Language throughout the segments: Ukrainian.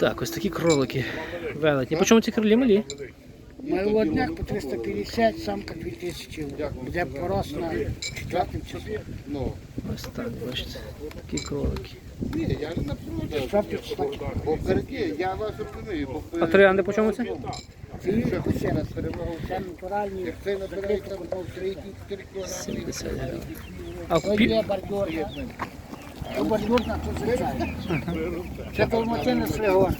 Так, ось такі кролики велетні. По чому ці кролі малі? Молодняк по 350, самка 2000, де порос на четвертому числі. Ну, Ось так, бачите. Такі кролики. ні, я не бо А троянди по чому це? Ще раз перемогу. Це натуральні, це 4 кілограми. 70 гривень. А То то звичайно. Це долматинець легон.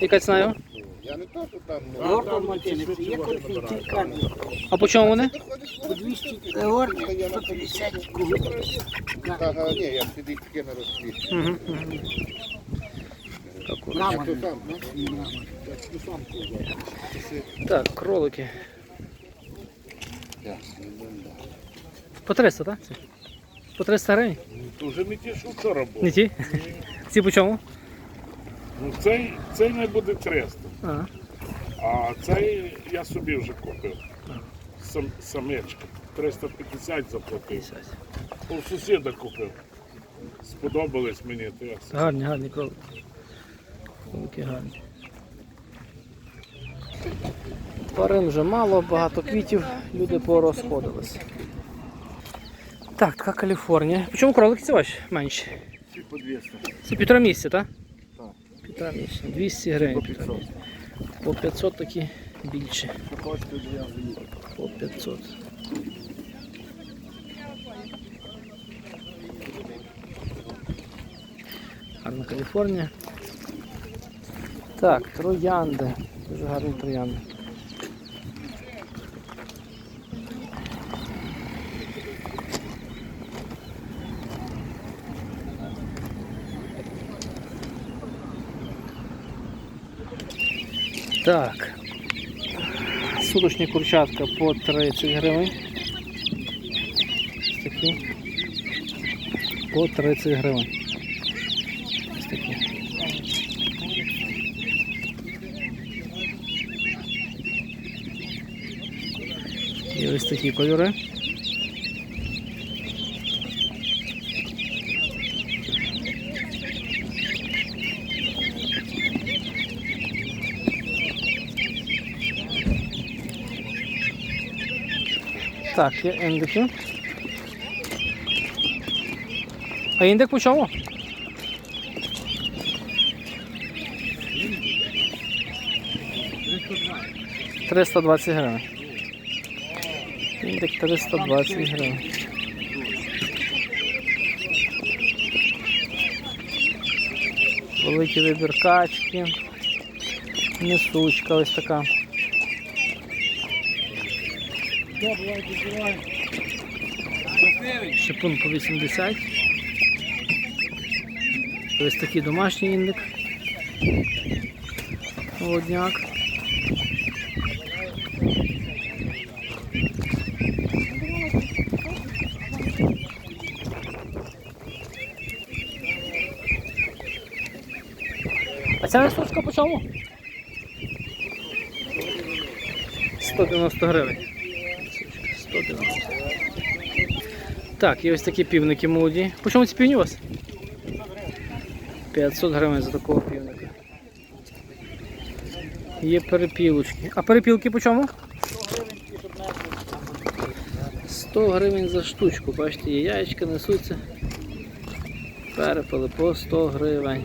яка ціна його? Я не то, що там, Легон долматинець. Є конфітінка. А по чому вони? По 200 легон, 150 кубів. ага, ні, я сидить таке на там? Так, кролики. По 300, так? По 300 гривень? То вже не ті, що вчора було. Не ті? Ці по чому? Ну, цей, цей не буде 300, Ага. а цей я собі вже купив. Сам, самечка. 350 заплатив. 50. У сусіда купив. Сподобались мені, то я собі. Гарні, гарні кролики. Кролики гарні. Тварин вже мало, багато квітів, люди порозходилися. Так, така Каліфорнія. По чому кролики ці ваші менші? Ці по 200. Це півтора місяця, так? Так. Півтора місяця. 200 гривень. По 500. місяця. По 500 такі більші. По 500. Гарна Каліфорнія. Так, троянди. Дуже гарні троянди. Так. Суточні курчатка по 30 гривень. Ось такі. По 30 гривень. Ось такі. І ось такі кольори. Так, є індики. А індик по чому? Триста двадцять гривень. Індик 320 гривень. Великий вибір качки. Несучка ось така. Шипун по 80. Ось такий домашній індик. Молодняк. А ця несучка по чому? 190 гривень. 190. Так, і ось такі півники молоді. По чому ці півні у вас? 500 гривень за такого півника. Є перепілочки. А перепілки по чому? 100 гривень за штучку. Бачите, є яєчка несуться. Перепили по 100 гривень.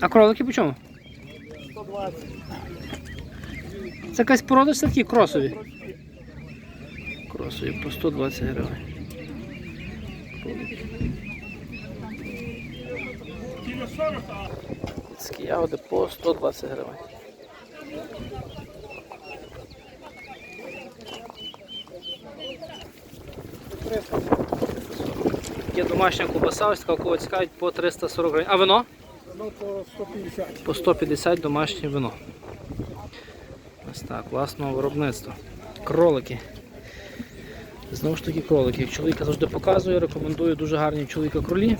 А кролики по чому? 120. Це якась порода це такі кросові. Кросові по 120 гривень. Ці ягоди по 120 гривень. Є домашня кубаса, ось така кого цікавить по 340 гривень. А вино? Ну, по 150. По 150 домашнє вино. Ось так, власного виробництва. Кролики. Знову ж таки кролики. Чоловіка завжди показую, рекомендую дуже гарні чоловіка кролі.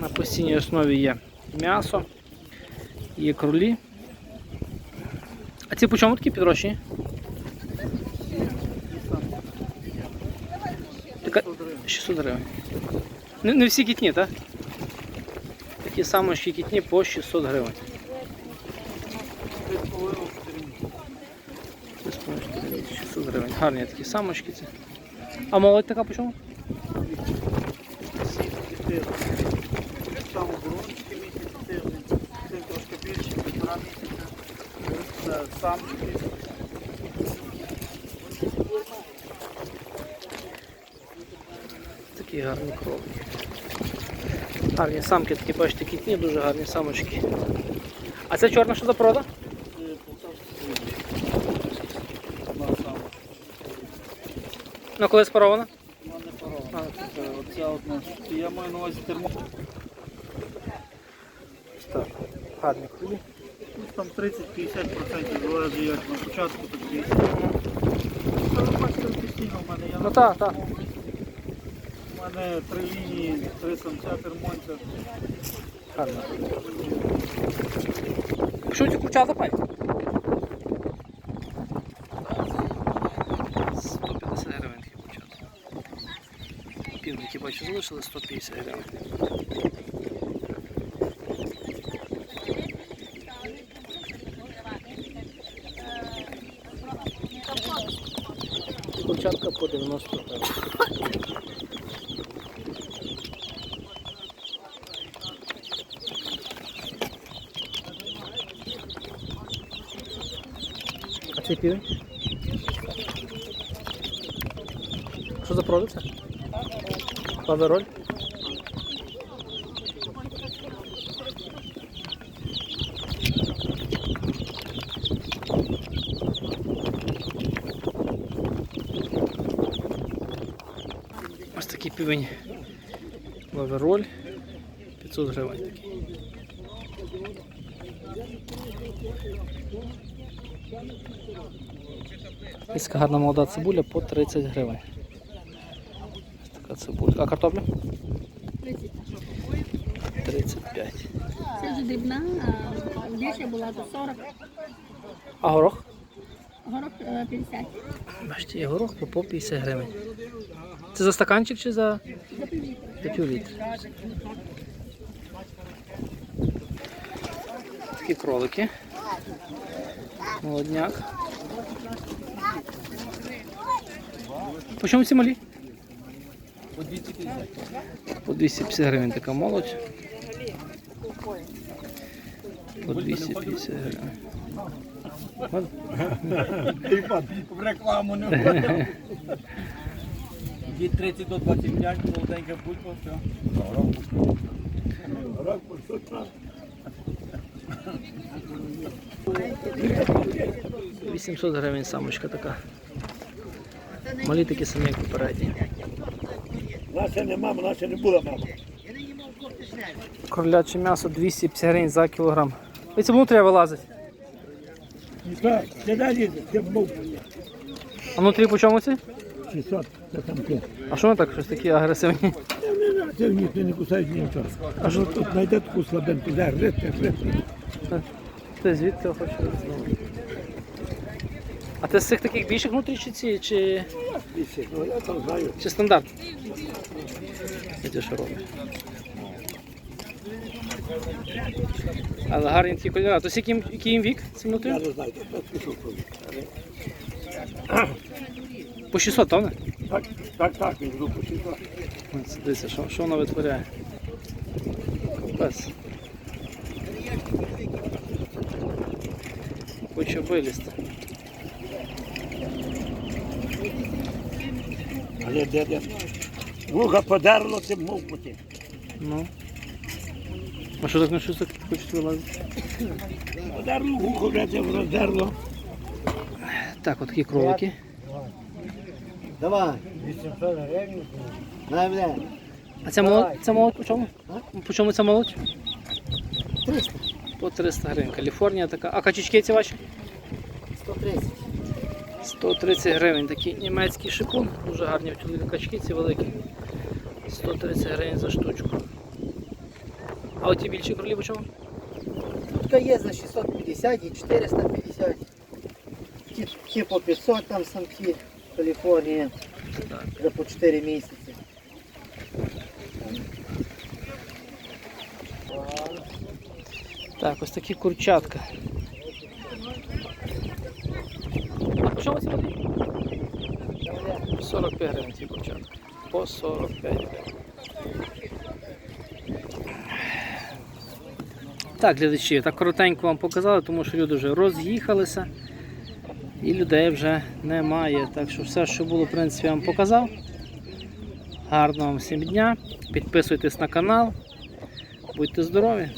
На постійній основі є м'ясо, є кролі. А ці по чому такі підрощені? Яка, 600 гривень. Не, не всі кітні, так? Такі самочки кітні по 600 гривень. Три з половиною, чотири місяці, 600 гривень. Гарні такі самочки. Це. А молодь така по чому? Там тиждень, цим трошки більше, півтора місяця. Самчики. Такі гарні Гарні самки такі, бачите, кітні, дуже гарні самочки. А це чорна що за прода? Ну коли спарована? Вона не. Оця одна. Я маю на увазі термо. Так. Гарні Там 30-50% залежить як на початку, так і. Ну так, так. У мене три лінії, три самця термонця. Гарно. Що ці курчата, пані? 150 гривень такі курчата. Півники, бачу, залишили 150 гривень. Курчатка по 90 гривень. Цей? Що за продукт це? Павероль? Ось такий півень лавероль 500 гривень такий. Ось така гарна молода цибуля по 30 гривень. Ось така цибуля. А картопля? 35. Це вже дрібна, а більше була до 40, А горох? горох е, 50. Бачите, є горох по по 50 гривень. Це за стаканчик чи за За півлітра. за півлітра. Такі кролики. Молодняк. По чому ці малі? По 250. По 250 гривень така молодь. По 250 гривень. В рекламу не входив. Від 30 до 25 молоденька бульба, все. 800 гривень самочка така. Малі такі самі, як попередні. Наша не мама, наша не була мама. Кроляче м'ясо 250 гривень за кілограм. І це внутрі вилазить. Це це А внутрі по чому ці? 600, це там те. А що вони так щось такі агресивні? Це ніхто не кусають нічого. А що тут знайде таку слабеньку, де грити, грити. Ти звідти хочеш знову. А ти з цих таких більших внутрі чи ці, чи, Більше, ну я там знаю. чи стандарт? Видиш, що робить. Але гарні такі кольори. А То який, їм- який їм вік? Внутрі? Я не знаю, так пішов собі. По 600, правда? Так, так, так, він по 600. Ось, Дивіться, що, що вона витворяє. Капець. Хоче вилізти. Але де, де? Вуха подерло, це мов пути. Ну. А що так на щось так хочуть вилазити? Подерло вухо, вже роздерло. Так, от такі кролики. Давай. 800 гривень. Мене. А ця молодь, ця молодь по чому? По чому ця молодь? 300. По 300 гривень. Каліфорнія така. А качечки ці ваші? 130. 130 гривень. Такий німецький шипун. Дуже гарні в чоловіка качки ці великі. 130 гривень за штучку. А оті більші кролі по чому? Тут є за 650 і 450. Ті, ті по 500 там самки. Каліфорнія. Так. Вже по 4 місяці. Так, ось такі курчатка. А по чому ці води? 45 гривень ці курчатка. По 45 гривень. Так, глядачі, так коротенько вам показали, тому що люди вже роз'їхалися і людей вже немає. Так що все, що було, в принципі, я вам показав. Гарного вам всім дня. Підписуйтесь на канал. Будьте здорові!